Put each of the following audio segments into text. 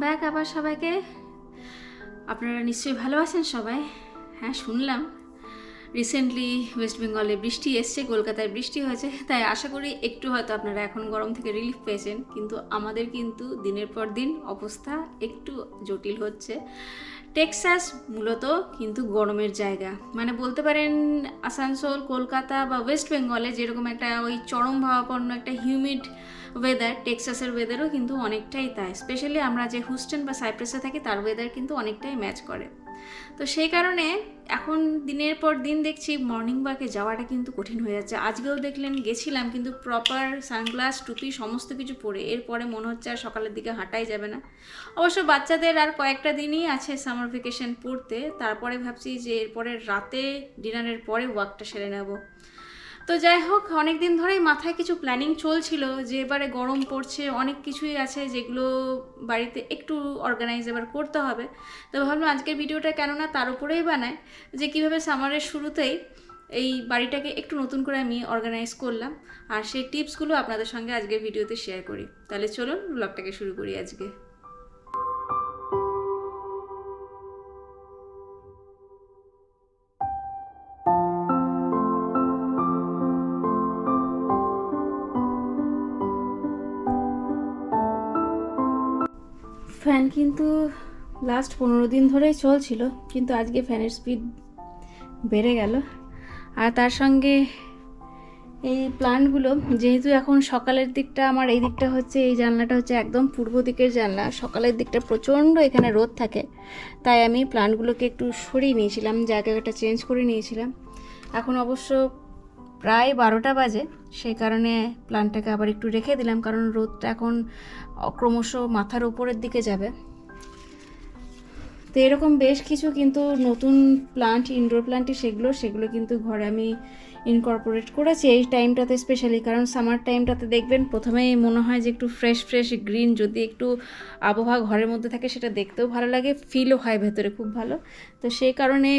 Back আবার সবাইকে। আপনারা নিশ্চয়ই ভালো আছেন সবাই? হ্যাঁ শুনলাম। রিসেন্টলি ওয়েস্ট বেঙ্গলে বৃষ্টি এসছে, কলকাতায় বৃষ্টি হয়েছে। তাই আশা করি একটু হয়তো আপনারা এখন গরম থেকে রিলিফ পেয়েছেন। কিন্তু আমাদের কিন্তু দিনের পর দিন অবস্থা একটু জটিল হচ্ছে। টেক্সাস মূলত কিন্তু গরমের জায়গা। মানে বলতে পারেন, আসানসোল, কলকাতা বা ওয়েস্ট বেঙ্গলে যেরকম একটা ওই চরম ভাবাপন্ন, একটা হিউমিড ওয়েদার টেক্সাসের ওয়েদারও কিন্তু অনেকটাই তাই স্পেশালি আমরা যে হুস্টন বা সাইপ্রাসে থাকি, তার ওয়েদার কিন্তু অনেকটাই ম্যাচ করে। তো সেই কারণে এখন দিনের পর দিন দেখছি মর্নিং ওয়াকে যাওয়াটা কিন্তু কঠিন হয়ে যাচ্ছে। আজকেও দেখলেন গেছিলাম, কিন্তু প্রপার সানগ্লাস টুপি, সমস্ত কিছু পরে, এরপরে মনে হচ্ছে আর সকালের দিকে হাঁটাই যাবে না। অবশ্য বাচ্চাদের আর কয়েকটা দিনই আছে সামার ভেকেশন পড়তে, তারপরে ভাবছি যে এরপরে রাতে ডিনারের পরে ওয়াকটা সেরে নেব। তো যাই হোক অনেক দিন ধরেই মাথায় কিছু প্ল্যানিং চলছিল যে এবারে গরম পড়ছে, অনেক কিছুই আছে যেগুলো বাড়িতে একটু অর্গানাইজ এবার করতে হবে। তো ভাবলাম আজকের ভিডিওটা কেননা তার উপরেই বানায় যে কীভাবে সামারের শুরুতেই এই বাড়িটাকে একটু নতুন করে আমি অর্গানাইজ করলাম আর সেই টিপসগুলো আপনাদের সঙ্গে আজকের ভিডিওতে শেয়ার করি। তাহলে চলুন ব্লগটাকে শুরু করি আজকে। কিন্তু লাস্ট পনেরো দিন ধরেই চলছিল, কিন্তু আজকে ফ্যানের স্পিড বেড়ে গেল। আর তার সঙ্গে এই প্লান্টগুলো যেহেতু এখন সকালের দিকটা আমার এই দিকটা হচ্ছে, এই জানলাটা হচ্ছে একদম পূর্ব দিকের জানলা, সকালের দিকটা প্রচণ্ড এখানে রোদ থাকে, তাই আমি প্লান্টগুলোকে একটু সরিয়ে নিয়েছিলাম, জায়গাটা চেঞ্জ করে নিয়েছিলাম। এখন অবশ্য প্রায় বারোটা বাজে। সেই কারণে প্লান্টটাকে আবার একটু রেখে দিলাম, কারণ রোদটা এখন ক্রমশ মাথার উপরের দিকে যাবে। তো এরকম বেশ কিছু কিন্তু নতুন প্লান্ট ইনডোর প্লান্টই সেগুলো সেগুলো কিন্তু ঘরে আমি ইনকর্পোরেট করেছি এই টাইমটাতে স্পেশালি কারণ সামার টাইমটাতে দেখবেন প্রথমেই মনে হয় যে একটু ফ্রেশ ফ্রেশ গ্রিন যদি একটু আবহাওয়া ঘরের মধ্যে থাকে সেটা দেখতেও ভালো লাগে ফিলও হয় ভেতরে খুব ভালো। তো সেই কারণে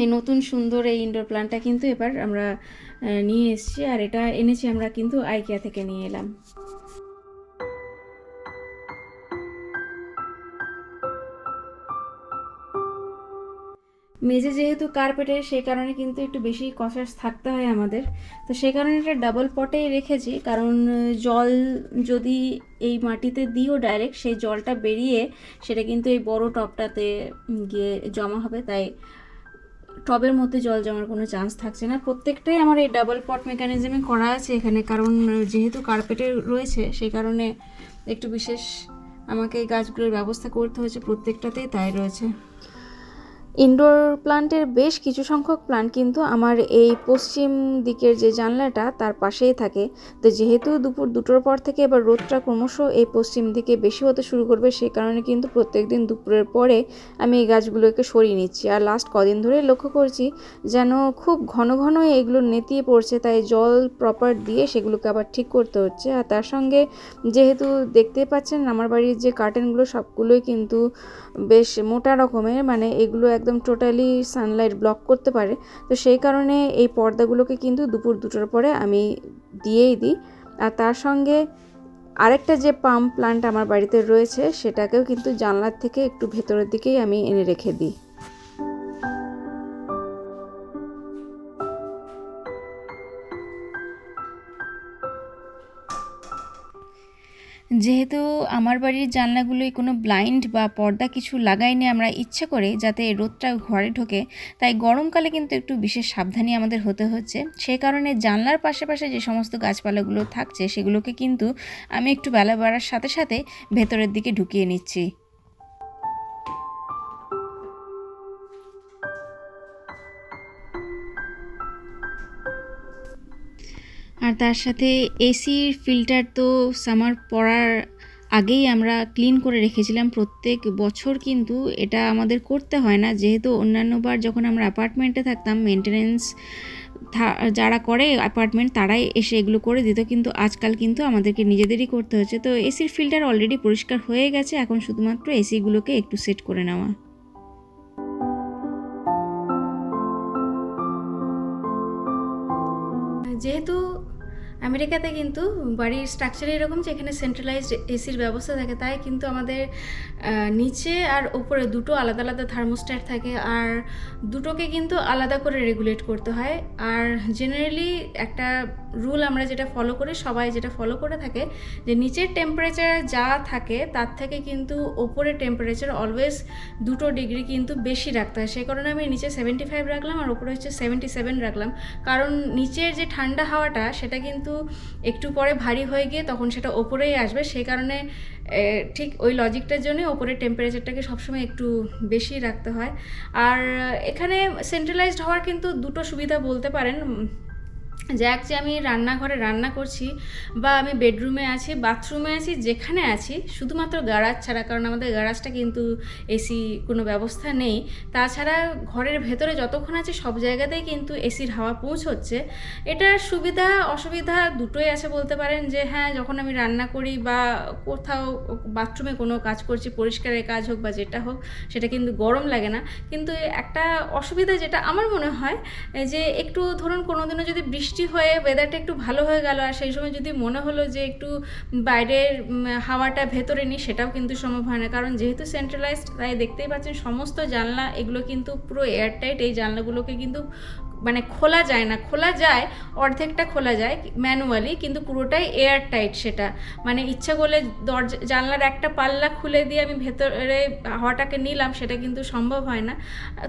এই নতুন সুন্দর এই ইনডোর প্ল্যান্টটা কিন্তু এবার আমরা নিয়ে এসেছি আর এটা এনেছি আমরা কিন্তু আইকিয়া থেকে নিয়ে এলাম। মেঝে যেহেতু কার্পেটের সেই কারণে কিন্তু একটু বেশি কষাস থাকতে হয় আমাদের। তো সেই কারণে এটা ডাবল পটেই রেখেছি, কারণ জল যদি এই মাটিতে দিও ডাইরেক্ট সেই জলটা বেরিয়ে সেটা কিন্তু এই বড় টবটাতে গিয়ে জমা হবে। তাই টবের মধ্যে জল জমার কোনো চান্স থাকছে না। প্রত্যেকটাই আমার এই ডাবল পট মেকানিজমে করা আছে এখানে। কারণ, যেহেতু কার্পেটে রয়েছে, সেই কারণে একটু বিশেষ আমাকে এই গাছগুলোর ব্যবস্থা করতে হয়েছে। প্রত্যেকটাতেই তাই রয়েছে। ইনডোর প্লান্টের বেশ কিছু সংখ্যক প্লান্ট কিন্তু আমার এই পশ্চিম দিকের যে জানলাটা, তার পাশেই থাকে। তো যেহেতু দুপুর দুটোর পর থেকে এবার রোদটা ক্রমশ এই পশ্চিম দিকে বেশি হতে শুরু করবে, সেই কারণে কিন্তু প্রত্যেক দিন দুপুরের পরে আমি এই গাছগুলোকে সরিয়ে নিচ্ছি। আর লাস্ট কদিন ধরে লক্ষ্য করছি যেন খুব ঘন ঘন এগুলো নেতিয়ে পড়ছে, তাই জল প্রপার দিয়ে সেগুলোকে আবার ঠিক করতে হচ্ছে। আর তার সঙ্গে যেহেতু দেখতে পাচ্ছেন, আমার বাড়ির যে কার্টেনগুলো সবগুলোই কিন্তু বেশ মোটা রকমের মানে এগুলো একদম টোটালি সানলাইট ব্লক করতে পারে। তো সেই কারণে এই পর্দাগুলোকে কিন্তু দুপুর দুটোর পরে আমি দিয়েই দিই। আর তার সঙ্গে আরেকটা যে পাম্প প্লান্ট আমার বাড়িতে রয়েছে, সেটাকেও কিন্তু জানলার থেকে একটু ভেতরের দিকেই আমি এনে রেখে দিই। যেহেতু আমার বাড়ির জানলাগুলোয় কোনো ব্লাইন্ড বা পর্দা কিছু লাগাইনি আমরা ইচ্ছে করে যাতে রোদটা ঘরে ঢোকে, তাই গরমকালে কিন্তু একটু বিশেষ সাবধানী আমাদের হতে হচ্ছে। সে কারণে জানলার পাশে যে সমস্ত গাছপালাগুলো থাকছে, সেগুলোকে কিন্তু আমি একটু বেলা বাড়ার সাথে সাথে ভেতরের দিকে ঢুকিয়ে নিচ্ছি। আর তার সাথে এসির ফিল্টার তো সামার পড়ার আগেই আমরা ক্লিন করে রেখেছিলাম। প্রত্যেক বছর কিন্তু এটা আমাদের করতে হয় না। যেহেতু অন্যান্যবার যখন আমরা অ্যাপার্টমেন্টে থাকতাম মেনটেনেন্স যারা করে অ্যাপার্টমেন্ট তারাই এসে এগুলো করে দিত। কিন্তু আজকাল কিন্তু আমাদেরকে নিজেদেরই করতে হচ্ছে। তো এসির ফিল্টার অলরেডি পরিষ্কার হয়ে গেছে। এখন শুধুমাত্র এসিগুলোকে একটু সেট করে নেওয়া। যেহেতু আমেরিকাতে কিন্তু বাড়ির স্ট্রাকচার এরকম যে এখানে সেন্ট্রালাইজড এসির ব্যবস্থা থাকে, তাই কিন্তু আমাদের নিচে আর ওপরে দুটো আলাদা আলাদা থার্মোস্ট্যাট থাকে আর দুটোকে কিন্তু আলাদা করে রেগুলেট করতে হয়। আর জেনারেলি একটা রুল আমরা যেটা ফলো করি, সবাই যেটা ফলো করে থাকে যে নিচের টেম্পারেচার যা থাকে তার থেকে কিন্তু ওপরের টেম্পারেচার অলওয়েজ দুটো ডিগ্রি কিন্তু বেশি রাখতে হয়। সেই কারণে আমি নিচে সেভেন্টি ফাইভ রাখলাম আর ওপরে হচ্ছে সেভেন্টি সেভেন রাখলাম। কারণ নিচের যে ঠান্ডা হাওয়াটা, সেটা কিন্তু একটু পরে ভারী হয়ে গিয়ে তখন সেটা ওপরেই আসবে। সেই কারণে ঠিক ওই লজিকটার জন্য ওপরের টেম্পারেচারটাকে সবসময় একটু বেশি রাখতে হয়। আর এখানে সেন্ট্রালাইজড হওয়ার কিন্তু দুটো সুবিধা বলতে পারেন। উম, যে আমি রান্নাঘরে রান্না করছি বা আমি বেডরুমে আছি বাথরুমে আছি যেখানে আছি শুধুমাত্র গ্যারাজ ছাড়া কারণ আমাদের গ্যারাজটা কিন্তু এসি কোনো ব্যবস্থা নেই। তাছাড়া ঘরের ভেতরে যতক্ষণ আছে সব জায়গাতেই কিন্তু এসির হাওয়া পৌঁছচ্ছে। এটার সুবিধা অসুবিধা দুটোই আছে বলতে পারেন যে হ্যাঁ যখন আমি রান্না করি বা কোথাও বাথরুমে কোনো কাজ করছি পরিষ্কারের কাজ হোক বা যেটা হোক সেটা কিন্তু গরম লাগে না। কিন্তু একটা অসুবিধা যেটা আমার মনে হয় যে একটু ধরুন কোনো দিনও যদি বৃষ্টি হয়ে ওয়েদারটা একটু ভালো হয়ে গেল, আর সেই সময় যদি মনে হলো যে একটু বাইরের হাওয়াটা ভেতরে নিই, সেটাও কিন্তু সম্ভব হয় না। কারণ যেহেতু সেন্ট্রালাইজড তাই দেখতেই পাচ্ছেন সমস্ত জানলা, এগুলো কিন্তু পুরো এয়ারটাইট এই জানলাগুলোকে কিন্তু মানে খোলা যায় না। খোলা যায়, অর্ধেকটা খোলা যায় ম্যানুয়ালি, কিন্তু পুরোটাই এয়ার টাইট সেটা। মানে ইচ্ছা করলে দরজা, জানলার একটা পাল্লা খুলে দিয়ে আমি ভেতরে হাওয়াটাকে নিলাম, সেটা কিন্তু সম্ভব হয় না।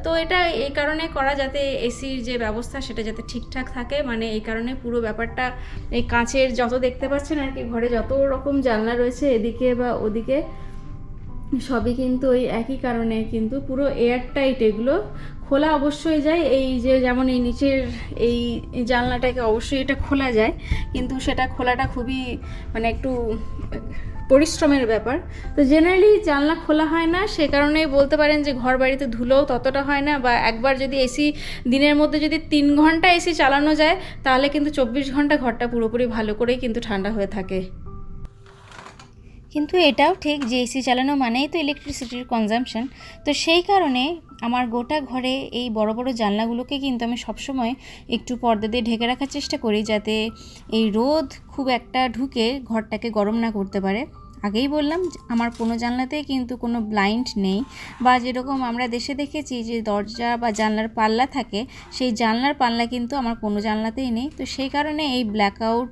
তো এটা এই কারণে করা যাতে এসির যে ব্যবস্থা, সেটা যাতে ঠিকঠাক থাকে। মানে এই কারণে পুরো ব্যাপারটা, এই কাঁচের যত দেখতে পাচ্ছেন আর কি, ঘরে যত রকম জানলা রয়েছে, এদিকে বা ওদিকে সবই কিন্তু ওই একই কারণে, কিন্তু পুরো এয়ার টাইট এগুলো খোলা অবশ্যই যায়। এই যে যেমন এই নিচের এই জানলাটাকে অবশ্যই এটা খোলা যায়, কিন্তু সেটা খোলাটা খুবই মানে একটু পরিশ্রমের ব্যাপার। তো জেনারেলি জানলা খোলা হয় না, সে কারণেই বলতে পারেন যে ঘর বাড়িতে ধুলোও ততটা হয় না, বা একবার যদি এসি দিনের মধ্যে যদি তিন ঘণ্টা এসি চালানো যায়, তাহলে কিন্তু চব্বিশ ঘণ্টা ঘরটা পুরোপুরি ভালো করেই কিন্তু ঠান্ডা হয়ে থাকে। কিন্তু এটাও ঠিক যে এসি চালানো মানেই তো ইলেকট্রিসিটির কনজাম্পশন তো সেই কারণে আমার গোটা ঘরে এই বড় বড় জানলাগুলোকে কিন্তু আমি সবসময় একটু পর্দা দিয়ে ঢেকে রাখার চেষ্টা করি যাতে এই রোদ খুব একটা ঢুকে ঘরটাকে গরম না করতে পারে। আগেই বললাম আমার কোনো জানলাতেই কিন্তু কোনো ব্লাইন্ড নেই বা যেরকম আমরা দেশে দেখেছি যে দরজা বা জানলার পাল্লা থাকে, সেই জানলার পাল্লা কিন্তু আমার কোনো জানলাতেই নেই। তো সেই কারণে এই ব্ল্যাকআউট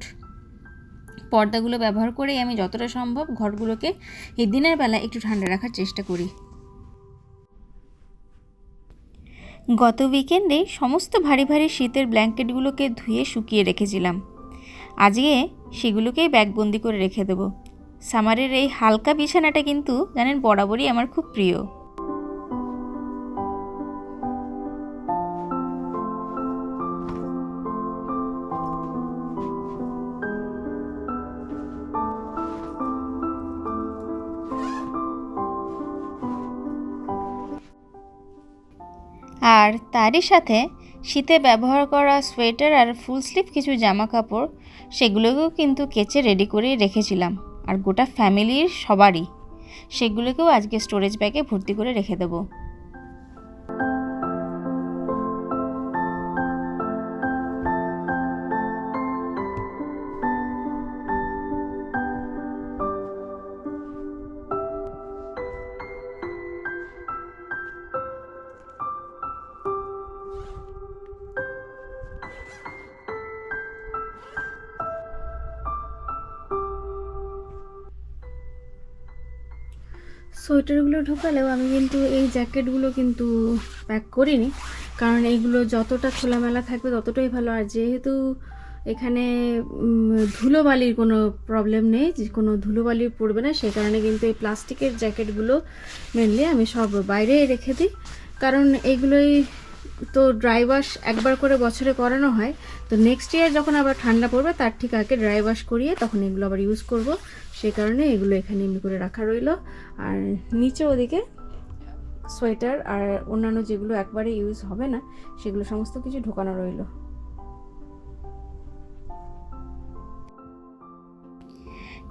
পর্দাগুলো ব্যবহার করেই আমি যতটা সম্ভব ঘরগুলোকে এই দিনের বেলা একটু ঠান্ডা রাখার চেষ্টা করি। গত উইকেন্ডে সমস্ত ভারী ভারী শীতের ব্ল্যাঙ্কেটগুলোকে ধুয়ে শুকিয়ে রেখেছিলাম। আজকে সেগুলোকেই ব্যাগবন্দি করে রেখে দেবো। সামারের এই হালকা বিছানাটা কিন্তু জানেন বরাবরই আমার খুব প্রিয়। আর তারই সাথে শীতে ব্যবহার করা সোয়েটার আর ফুল স্লিভ কিছু জামা কাপড় সেগুলোকেও কিন্তু কেচে রেডি করে রেখেছিলাম। আর গোটা ফ্যামিলির সবারই। সেগুলোকেও আজকে স্টোরেজ ব্যাগে ভর্তি করে রেখে দেবো। সোয়েটারগুলো ঢোকালেও আমি কিন্তু এই জ্যাকেটগুলো কিন্তু প্যাক করিনি। কারণ এইগুলো যতটা খোলামেলা থাকবে ততটাই ভালো। আর যেহেতু এখানে ধুলোবালির কোনো প্রবলেম নেই, যে কোনো ধুলোবালি পড়বে না, সেই কারণে কিন্তু এই প্লাস্টিকের জ্যাকেটগুলো মেনলি আমি সব বাইরে রেখে দিই। কারণ এইগুলোই তো ড্রাই ওয়াশ একবার করে বছরে করানো হয়, তো নেক্সট ইয়ার যখন আবার ঠান্ডা পড়বে, তার ঠিক আগে ড্রাই ওয়াশ করিয়ে তখন এগুলো আবার ইউজ করব। সেই কারণে এগুলো এখানে এমনি করে রাখা রইল। আর নিচে ওদিকে সোয়েটার আর অন্যান্য যেগুলো একবারে ইউজ হবে না, সেগুলো সমস্ত কিছু ঢোকানো রইল।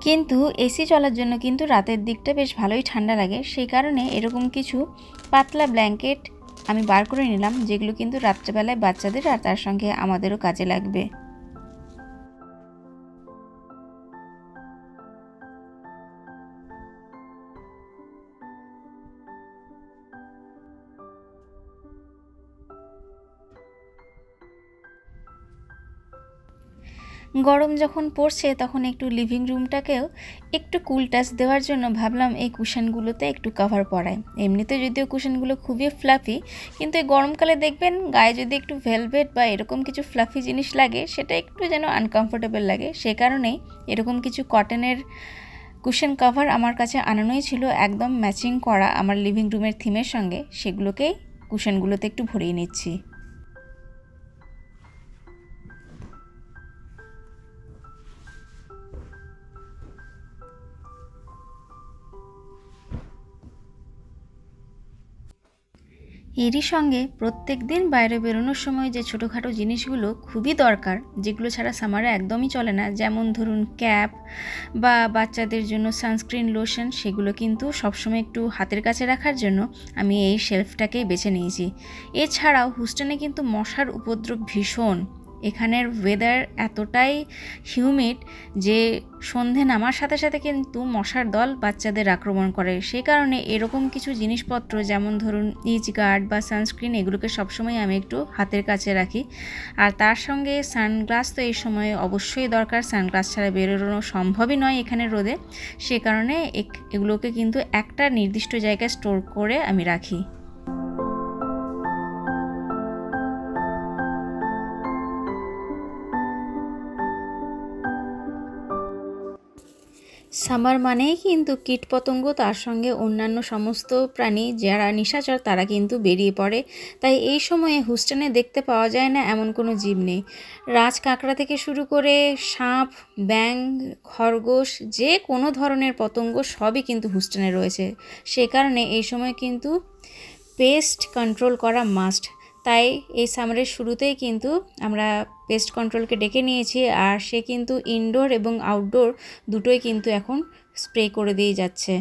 কিন্তু এসি চলার জন্য কিন্তু রাতের দিকটা বেশ ভালোই ঠান্ডা লাগে, সেই কারণে এরকম কিছু পাতলা ব্ল্যাঙ্কেট আমি বার করে নিলাম যেগুলো কিন্তু রাত্রেবেলায় বাচ্চাদের আর তার সঙ্গে আমাদেরও কাজে লাগবে। গরম যখন পড়ছে তখন একটু লিভিং রুমটাকেও একটু কুল টাচ দেওয়ার জন্য ভাবলাম এই কুশনগুলোতে একটু কভার পরাই। এমনিতে যদিও কুশনগুলো খুবই ফ্লাফি কিন্তু এই গরমকালে দেখবেন গায়ে যদি একটু ভেলভেট বা এরকম কিছু ফ্লাফি জিনিস লাগে, সেটা একটু যেন আনকমফোর্টেবল লাগে। সে কারণেই এরকম কিছু কটনের কুশন কভার আমার কাছে আনানোই ছিল একদম ম্যাচিং করা আমার লিভিং রুমের থিমের সঙ্গে। সেগুলোকেই কুশনগুলোতে একটু ভরিয়ে নিচ্ছি। এরই সঙ্গে প্রত্যেক দিন বাইরে বেরোনোর সময় যে ছোটোখাটো জিনিসগুলো খুবই দরকার, যেগুলো ছাড়া সামারে একদমই চলে না, যেমন ধরুন ক্যাপ বা বাচ্চাদের জন্য সানস্ক্রিন লোশন, সেগুলো কিন্তু সবসময় একটু হাতের কাছে রাখার জন্য আমি এই শেলফটাকেই বেছে নিয়েছি। এছাড়াও হুস্টনে কিন্তু মশার উপদ্রব ভীষণ। এখানের ওয়েদার এতটাই হিউমিড যে সন্ধে নামার সাথে সাথে কিন্তু মশার দল বাচ্চাদের আক্রমণ করে। সেই কারণে এরকম কিছু জিনিসপত্র যেমন ধরুন ইচ গার্ড বা সানস্ক্রিন এগুলোকে সবসময় আমি একটু হাতের কাছে রাখি। আর তার সঙ্গে সানগ্লাস তো এই সময়ে অবশ্যই দরকার। সানগ্লাস ছাড়া বেরোনো সম্ভবই নয় এখানে রোদে। সে কারণে এগুলোকে কিন্তু একটা নির্দিষ্ট জায়গায় স্টোর করে আমি রাখি। সামার মানেই কিন্তু কীটপতঙ্গ, তার সঙ্গে অন্যান্য সমস্ত প্রাণী যারা নিশাচর, তারা কিন্তু বেরিয়ে পড়ে। তাই এই সময়ে হুস্টনে দেখতে পাওয়া যায় না এমন কোনো জীব নেই। রাজ কাঁকড়া থেকে শুরু করে সাপ ব্যাং খরগোশ, যে কোনো ধরনের পতঙ্গ সবই কিন্তু হুস্টনে রয়েছে। সে কারণে এই সময় কিন্তু পেস্ট কন্ট্রোল করা মাস্ট। তাই এই সামারের শুরুতেই কিন্তু আমরা পেস্ট কন্ট্রোলকে ডেকে নিয়েছি আর সে কিন্তু ইনডোর এবং আউটডোর দুটোই কিন্তু এখন স্প্রে করে দিয়ে যাচ্ছে।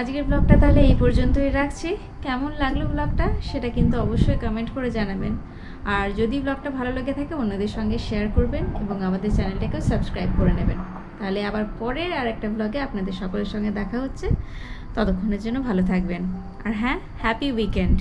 আজকের ব্লগটা তাহলে এই পর্যন্তই রাখছি। কেমন লাগল ব্লগটা সেটা কিন্তু অবশ্যই কমেন্ট করে জানাবেন। আর যদি ব্লগটা ভালো লেগে থাকে, অন্যদের সঙ্গে শেয়ার করবেন এবং আমাদের চ্যানেলটাকেও সাবস্ক্রাইব করে নেবেন। তাহলে আবার পরের আর একটা ব্লগে আপনাদের সকলের সঙ্গে দেখা হচ্ছে। ততক্ষণের জন্য ভালো থাকবেন। আর হ্যাঁ হ্যাপি উইকেন্ড